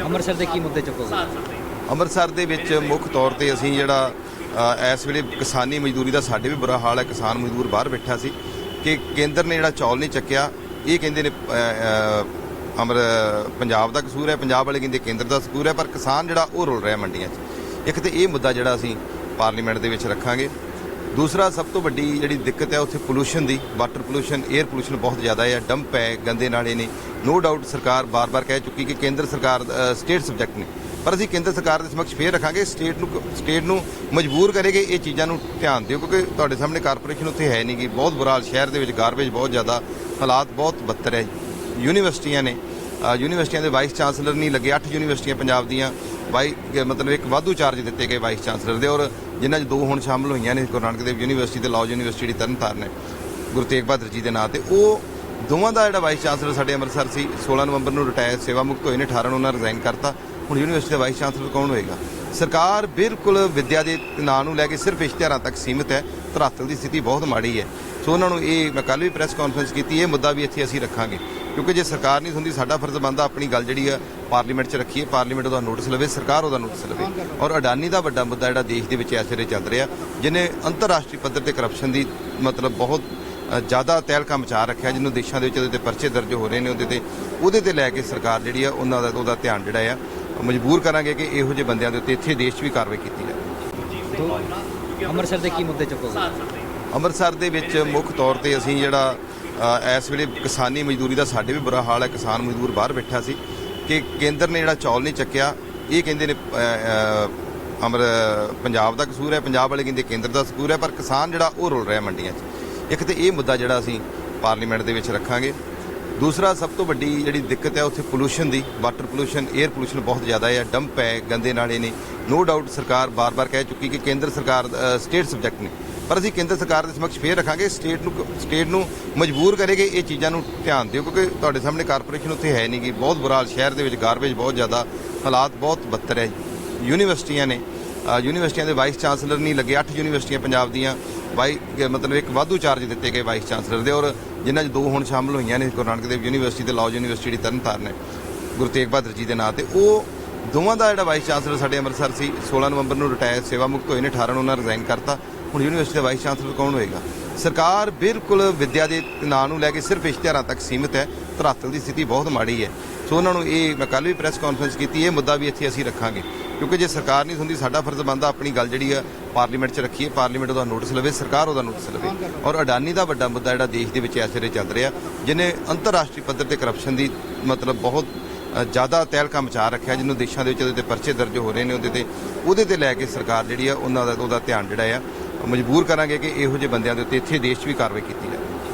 ਅੰਮ੍ਰਿਤਸਰ ਦੇ ਕੀ ਮੁੱਦੇ ਚੁੱਕੋਗੇ? ਅੰਮ੍ਰਿਤਸਰ ਦੇ ਵਿੱਚ ਮੁੱਖ ਤੌਰ ਤੇ ਅਸੀਂ ਜਿਹੜਾ ਇਸ ਵੇਲੇ ਕਿਸਾਨੀ ਮਜ਼ਦੂਰੀ ਦਾ ਸਾਡੇ ਵੀ ਬੁਰਾ ਹਾਲ ਹੈ। ਕਿਸਾਨ ਮਜ਼ਦੂਰ ਬਾਹਰ ਬੈਠਾ ਸੀ ਕਿ ਕੇਂਦਰ ਨੇ ਜਿਹੜਾ ਚੌਲ ਨਹੀਂ ਚੱਕਿਆ, ਇਹ ਕਹਿੰਦੇ ਨੇ ਅਮਰ ਪੰਜਾਬ ਦਾ ਕਸੂਰ ਹੈ, ਪੰਜਾਬ ਵਾਲੇ ਕਹਿੰਦੇ ਕੇਂਦਰ ਦਾ ਕਸੂਰ ਹੈ, ਪਰ ਕਿਸਾਨ ਜਿਹੜਾ ਉਹ ਰੁਲ ਰਿਹਾ ਮੰਡੀਆਂ 'ਚ। ਇੱਕ ਤੇ ਇਹ ਮੁੱਦਾ ਜਿਹੜਾ ਅਸੀਂ ਪਾਰਲੀਮੈਂਟ ਦੇ ਵਿੱਚ ਰੱਖਾਂਗੇ। ਦੂਸਰਾ ਸਭ ਤੋਂ ਵੱਡੀ ਜਿਹੜੀ ਦਿੱਕਤ ਹੈ ਉੱਥੇ ਪੋਲੂਸ਼ਨ ਦੀ ਵਾਟਰ ਪੋਲੂਸ਼ਨ 에ਅਰ ਪੋਲੂਸ਼ਨ ਬਹੁਤ ਜ਼ਿਆਦਾ ਹੈ ਡੰਪ ਹੈ, ਗੰਦੇ ਨਾਲੇ ਨੇ। ਨੋ ਡਾਊਟ ਸਰਕਾਰ ਬਾਰ-ਬਾਰ ਕਹਿ ਚੁੱਕੀ ਕਿ ਕੇਂਦਰ ਸਰਕਾਰ ਸਟੇਟ ਸਬਜੈਕਟ ਨੇ। ਪਰ ਅਸੀਂ ਕੇਂਦਰ ਸਰਕਾਰ ਦੇ ਸਮਕਸ਼ ਫੇਰ ਰੱਖਾਂਗੇ ਸਟੇਟ ਨੂੰ ਸਟੇਟ ਨੂੰ ਮਜਬੂਰ ਕਰੇਗੇ ਇਹ ਚੀਜ਼ਾਂ ਨੂੰ ਧਿਆਨ ਦਿਓ, ਕਿਉਂਕਿ ਤੁਹਾਡੇ ਸਾਹਮਣੇ ਕਾਰਪੋਰੇਸ਼ਨ ਉੱਥੇ ਹੈ ਨਹੀਂਗੀ ਬਹੁਤ ਬੁਰਾ ਹਾਲ, ਸ਼ਹਿਰ ਦੇ ਵਿੱਚ ਗਾਰਬੇਜ ਬਹੁਤ ਜ਼ਿਆਦਾ, ਹਾਲਾਤ ਬਹੁਤ ਬੱਤਰ ਹੈ। ਯੂਨੀਵਰਸਿਟੀਆਂ ਨੇ ਯੂਨੀਵਰਸਿਟੀਆਂ ਦੇ ਵਾਈਸ ਚਾਂਸਲਰ ਨਹੀਂ ਲੱਗੇ 8 ਯੂਨੀਵਰਸਿਟੀਆਂ ਪੰਜਾਬ ਦੀਆਂ। ਵਾਈ ਮਤਲਬ ਇੱਕ ਵਾਧੂ ਚਾਰਜ ਦਿੱਤੇ ਗਏ ਵਾਈਸ ਚਾਂਸਲਰ ਦੇ ਔਰ ਜਿਨ੍ਹਾਂ 'ਚ ਦੋ ਹੁਣ ਸ਼ਾਮਲ ਹੋਈਆਂ ਨੇ, ਗੁਰੂ ਨਾਨਕ ਦੇਵ ਯੂਨੀਵਰਸਿਟੀ ਤੇ ਲਾਅ ਯੂਨੀਵਰਸਿਟੀ ਜਿਹੜੀ ਤਰਨਤਾਰਨ ਹੈ ਗੁਰੂ ਤੇਗ ਬਹਾਦਰ ਜੀ ਦੇ ਨਾਂ ਤੇ। ਉਹ ਦੋਵਾਂ ਦਾ ਜਿਹੜਾ ਵਾਈਸ ਚਾਂਸਲਰ ਸਾਡੇ ਅੰਮ੍ਰਿਤਸਰ ਸੀ 16 ਨਵੰਬਰ ਨੂੰ ਰਿਟਾਇਰ ਸੇਵਾ ਮੁਕਤ ਹੋਏ ਨੇ 18 ਨੂੰ ਉਹਨਾਂ ਰਿਜ਼ਾਈਨ ਕਰਤਾ। ਹੁਣ ਯੂਨੀਵਰਸਿਟੀ ਦਾ ਵਾਈਸ ਚਾਂਸਲਰ ਕੌਣ ਹੋਏਗਾ? ਸਰਕਾਰ ਬਿਲਕੁਲ ਵਿਦਿਆ ਦੇ ਨਾਂ ਨੂੰ ਲੈ ਕੇ ਸਿਰਫ ਇਸ਼ਤਿਹਾਰਾਂ ਤੱਕ ਸੀਮਿਤ ਹੈ, ਧਰਾਤਲ ਦੀ ਸਥਿਤੀ ਬਹੁਤ ਮਾੜੀ ਹੈ। ਸੋ ਉਹਨਾਂ ਨੂੰ ਇਹ, ਮੈਂ ਕੱਲ ਵੀ ਪ੍ਰੈਸ ਕਾਨਫਰੰਸ ਕੀਤੀ, ਇਹ ਮੁੱਦਾ ਵੀ ਇੱਥੇ ਅਸੀਂ ਰੱਖਾਂਗੇ। ਕਿਉਂਕਿ ਜੇ ਸਰਕਾਰ ਨਹੀਂ ਸੁਣਦੀ ਸਾਡਾ ਫਰਜ਼ ਬਣਦਾ ਆਪਣੀ ਗੱਲ ਜਿਹੜੀ ਆ ਪਾਰਲੀਮੈਂਟ 'ਚ ਰੱਖੀਏ ਪਾਰਲੀਮੈਂਟ ਉਹਦਾ ਨੋਟਿਸ ਲਵੇ ਸਰਕਾਰ ਉਹਦਾ ਨੋਟਿਸ ਲਵੇ। ਔਰ ਅਡਾਨੀ ਦਾ ਵੱਡਾ ਮੁੱਦਾ ਜਿਹੜਾ ਦੇਸ਼ ਦੇ ਵਿੱਚ ਵੇਲੇ ਚੱਲ ਰਿਹਾ ਜਿਹਨੇ ਅੰਤਰਰਾਸ਼ਟਰੀ ਪੱਧਰ ਤੇ ਕਰਪਸ਼ਨ ਦੀ ਮਤਲਬ ਬਹੁਤ ਜ਼ਿਆਦਾ ਤਹਿਲਕਾ ਮਚਾ ਰੱਖਿਆ ਜਿਹਨੂੰ ਦੇਸ਼ਾਂ ਦੇ ਵਿੱਚ ਉਹਦੇ ਤੇ ਪਰਚੇ ਦਰਜ ਹੋ ਰਹੇ ਨੇ ਉਹਦੇ ਤੇ ਉਹਦੇ ਤੇ ਲੈ ਕੇ ਸਰਕਾਰ ਜਿਹੜੀ ਆ ਉਹਨਾਂ ਦਾ ਉਹਦਾ ਧਿਆਨ ਜਿਹੜਾ ਆ ਮਜਬੂਰ ਕਰਾਂਗੇ ਕਿ ਇਹੋ ਜਿਹੇ ਬੰਦਿਆਂ ਦੇ ਉੱਤੇ ਇੱਥੇ ਦੇਸ਼ 'ਚ ਵੀ ਕਾਰਵਾਈ ਕੀਤੀ ਜਾਵੇ। ਅੰਮ੍ਰਿਤਸਰ ਦੇ ਕੀ ਮੁੱਦੇ ਚੁੱਕੋਗੇ? ਅੰਮ੍ਰਿਤਸਰ ਦੇ ਵਿੱਚ ਮੁੱਖ ਤੌਰ ਤੇ ਅਸੀਂ ਜਿਹੜਾ ਇਸ ਵੇਲੇ ਕਿਸਾਨੀ ਮਜ਼ਦੂਰੀ ਦਾ ਸਾਡੇ ਵੀ ਬੁਰਾ ਹਾਲ ਹੈ। ਕਿਸਾਨ ਮਜ਼ਦੂਰ ਬਾਹਰ ਬੈਠਾ ਸੀ ਕਿ ਕੇਂਦਰ ਨੇ ਜਿਹੜਾ ਚੌਲ ਨਹੀਂ ਚੱਕਿਆ, ਇਹ ਕਹਿੰਦੇ ਨੇ ਅਮਰ, ਪੰਜਾਬ ਦਾ ਕਸੂਰ ਹੈ, ਪੰਜਾਬ ਵਾਲੇ ਕਹਿੰਦੇ ਕੇਂਦਰ ਦਾ ਕਸੂਰ ਹੈ, ਪਰ ਕਿਸਾਨ ਜਿਹੜਾ ਉਹ ਰੁਲ ਰਿਹਾ ਮੰਡੀਆਂ 'ਚ। ਇੱਕ ਤੇ ਇਹ ਮੁੱਦਾ ਜਿਹੜਾ ਅਸੀਂ ਪਾਰਲੀਮੈਂਟ ਦੇ ਵਿੱਚ ਰੱਖਾਂਗੇ। ਦੂਸਰਾ, ਸਭ ਤੋਂ ਵੱਡੀ ਜਿਹੜੀ ਦਿੱਕਤ ਹੈ ਉੱਥੇ ਪੋਲੂਸ਼ਨ ਦੀ, ਵਾਟਰ ਪੋਲੂਸ਼ਨ 에ਅਰ ਪੋਲੂਸ਼ਨ ਬਹੁਤ ਜ਼ਿਆਦਾ ਹੈ, ਡੰਪ ਹੈ, ਗੰਦੇ ਨਾਲੇ ਨੇ। ਨੋ ਡਾਊਟ ਸਰਕਾਰ ਬਾਰ-ਬਾਰ ਕਹਿ ਚੁੱਕੀ ਕਿ ਕੇਂਦਰ ਸਰਕਾਰ ਸਟੇਟ ਸਬਜੈਕਟ ਨੇ। ਪਰ ਅਸੀਂ ਕੇਂਦਰ ਸਰਕਾਰ ਦੇ ਸਮਕਸ਼ ਫੇਰ ਰੱਖਾਂਗੇ, ਸਟੇਟ ਨੂੰ ਸਟੇਟ ਨੂੰ ਮਜਬੂਰ ਕਰੇਗੇ, ਇਹ ਚੀਜ਼ਾਂ ਨੂੰ ਧਿਆਨ ਦਿਓ, ਕਿਉਂਕਿ ਤੁਹਾਡੇ ਸਾਹਮਣੇ ਕਾਰਪੋਰੇਸ਼ਨ ਉੱਥੇ ਹੈ ਨਹੀਂ ਨਹੀਂਗੀ ਬਹੁਤ ਬੁਰਾ ਸ਼ਹਿਰ ਦੇ ਵਿੱਚ ਗਾਰਬੇਜ ਬਹੁਤ ਜ਼ਿਆਦਾ, ਹਾਲਾਤ ਬਹੁਤ ਬੱਤਰ ਹੈ। ਯੂਨੀਵਰਸਿਟੀਆਂ ਨੇ ਯੂਨੀਵਰਸਿਟੀਆਂ ਦੇ ਵਾਈਸ ਚਾਂਸਲਰ ਨਹੀਂ ਲੱਗੇ 8 ਯੂਨੀਵਰਸਿਟੀਆਂ ਪੰਜਾਬ ਦੀਆਂ ਵਾਈ ਮਤਲਬ ਇੱਕ ਵਾਧੂ ਚਾਰਜ ਦਿੱਤੇ ਗਏ ਵਾਈਸ ਚਾਂਸਲਰ ਦੇ, ਔਰ ਜਿਨ੍ਹਾਂ 'ਚ ਦੋ ਹੁਣ ਸ਼ਾਮਲ ਹੋਈਆਂ ਨੇ, ਗੁਰੂ ਨਾਨਕ ਦੇਵ ਯੂਨੀਵਰਸਿਟੀ ਤੇ ਲਾਅ ਯੂਨੀਵਰਸਿਟੀ ਜਿਹੜੀ ਤਰਨਤਾਰਨ ਹੈ ਗੁਰੂ ਤੇਗ ਬਹਾਦਰ ਜੀ ਦੇ ਨਾਂ ਤੇ। ਉਹ ਦੋਵਾਂ ਦਾ ਜਿਹੜਾ ਵਾਈਸ ਚਾਂਸਲਰ ਸਾਡੇ ਅੰਮ੍ਰਿਤਸਰ ਸੀ 16 ਨਵੰਬਰ ਨੂੰ ਰਿਟਾਇਰ ਸੇਵਾ ਮੁਕਤ ਹੋਏ ਨੇ 18 ਨੂੰ ਉਹਨਾਂ ਰਿਜ਼ਾਈਨ ਕਰਤਾ। ਹੁਣ ਯੂਨੀਵਰਸਿਟੀ ਦਾ ਵਾਈਸ ਚਾਂਸਲਰ ਕੌਣ ਹੋਏਗਾ? ਸਰਕਾਰ ਬਿਲਕੁਲ ਵਿਦਿਆ ਦੇ ਨਾਂ ਨੂੰ ਲੈ ਕੇ ਸਿਰਫ ਇਸ਼ਤਿਹਾਰਾਂ ਤੱਕ ਸੀਮਿਤ ਹੈ। ਧਰਾਤਲ ਦੀ ਸਥਿਤੀ ਬਹੁਤ ਮਾੜੀ ਹੈ। ਸੋ ਉਹਨਾਂ ਨੂੰ ਇਹ ਮੈਂ ਕੱਲ ਵੀ ਪ੍ਰੈਸ ਕਾਨਫਰੰਸ ਕੀਤੀ, ਇਹ ਮੁੱਦਾ ਵੀ ਇੱਥੇ ਅਸੀਂ ਰੱਖਾਂਗੇ। ਕਿਉਂਕਿ ਜੇ ਸਰਕਾਰ ਨਹੀਂ ਸੁਣਦੀ ਸਾਡਾ ਫਰਜ਼ ਬਣਦਾ ਆਪਣੀ ਗੱਲ ਜਿਹੜੀ ਆ ਪਾਰਲੀਮੈਂਟ 'ਚ ਰੱਖੀਏ। ਪਾਰਲੀਮੈਂਟ ਉਹਦਾ ਨੋਟਿਸ ਲਵੇ, ਸਰਕਾਰ ਉਹਦਾ ਨੋਟਿਸ ਲਵੇ। ਔਰ ਅਡਾਨੀ ਦਾ ਵੱਡਾ ਮੁੱਦਾ ਜਿਹੜਾ ਦੇਸ਼ ਦੇ ਵਿੱਚ ਇਸ ਵੇਲੇ ਚੱਲ ਰਿਹਾ, ਜਿਹਨੇ ਅੰਤਰਰਾਸ਼ਟਰੀ ਪੱਧਰ ਤੇ ਕਰਪਸ਼ਨ ਦੀ ਮਤਲਬ ਬਹੁਤ ਜ਼ਿਆਦਾ ਤਹਿਲਕਾ ਮਚਾ ਰੱਖਿਆ, ਜਿਹਨੂੰ ਦੇਸ਼ਾਂ ਦੇ ਵਿੱਚ ਉਹਦੇ ਤੇ ਪਰਚੇ ਦਰਜ ਹੋ ਰਹੇ ਨੇ, ਉਹਦੇ ਤੇ ਉਹਦੇ ਤੇ ਲੈ ਕੇ ਸਰਕਾਰ ਜਿਹੜੀ ਆ ਉਹਨਾਂ ਦਾ, ਉਹਦਾ ਧਿਆਨ ਜਿਹੜਾ ਆ ਮਜਬੂਰ ਕਰਾਂਗੇ ਕਿ ਇਹੋ ਜਿਹੇ ਬੰਦਿਆਂ ਦੇ ਉੱਤੇ ਇੱਥੇ ਦੇਸ਼ 'ਚ ਵੀ ਕਾਰਵਾਈ ਕੀਤੀ ਜਾਵੇ।